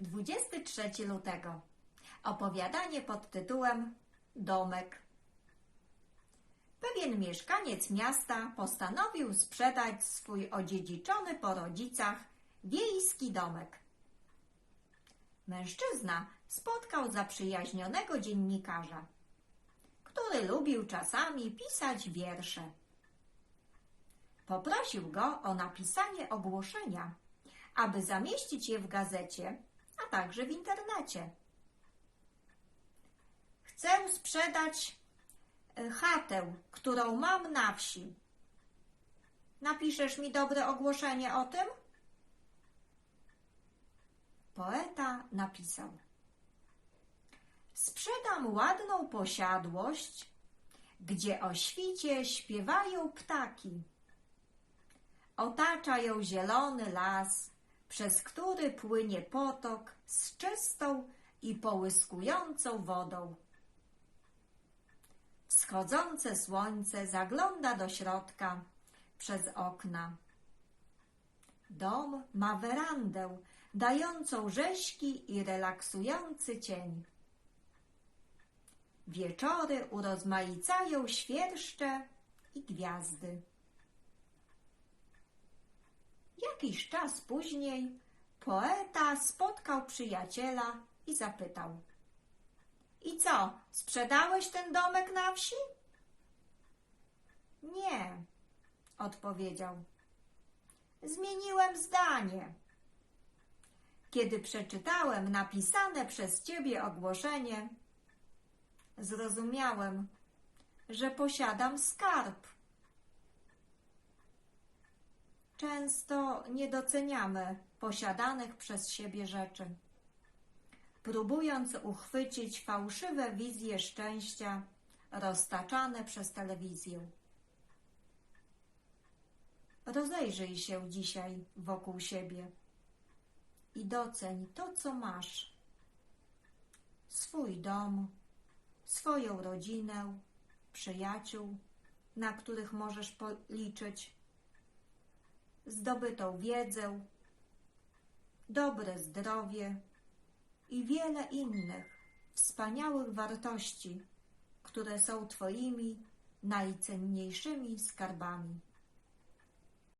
23 lutego. Opowiadanie pod tytułem Domek. Pewien mieszkaniec miasta postanowił sprzedać swój odziedziczony po rodzicach wiejski domek. Mężczyzna spotkał zaprzyjaźnionego dziennikarza, który lubił czasami pisać wiersze. Poprosił go o napisanie ogłoszenia, aby zamieścić je w gazecie, także w internecie. Chcę sprzedać e, chatę, którą mam na wsi. Napiszesz mi dobre ogłoszenie o tym? Poeta napisał: Sprzedam ładną posiadłość, gdzie o świcie śpiewają ptaki. Otacza ją zielony las, przez który płynie potok z czystą i połyskującą wodą. Wschodzące słońce zagląda do środka przez okna. Dom ma werandę dającą rześki i relaksujący cień. Wieczory urozmaicają świerszcze i gwiazdy. Jakiś czas później poeta spotkał przyjaciela i zapytał: I co, sprzedałeś ten domek na wsi? Nie, odpowiedział. Zmieniłem zdanie. Kiedy przeczytałem napisane przez ciebie ogłoszenie, zrozumiałem, że posiadam skarb. Często nie doceniamy posiadanych przez siebie rzeczy. Próbując uchwycić fałszywe wizje szczęścia roztaczane przez telewizję. Rozejrzyj się dzisiaj wokół siebie i doceń to, co masz. Swój dom, swoją rodzinę, przyjaciół, na których możesz policzyć, zdobytą wiedzę, dobre zdrowie i wiele innych wspaniałych wartości, które są Twoimi najcenniejszymi skarbami.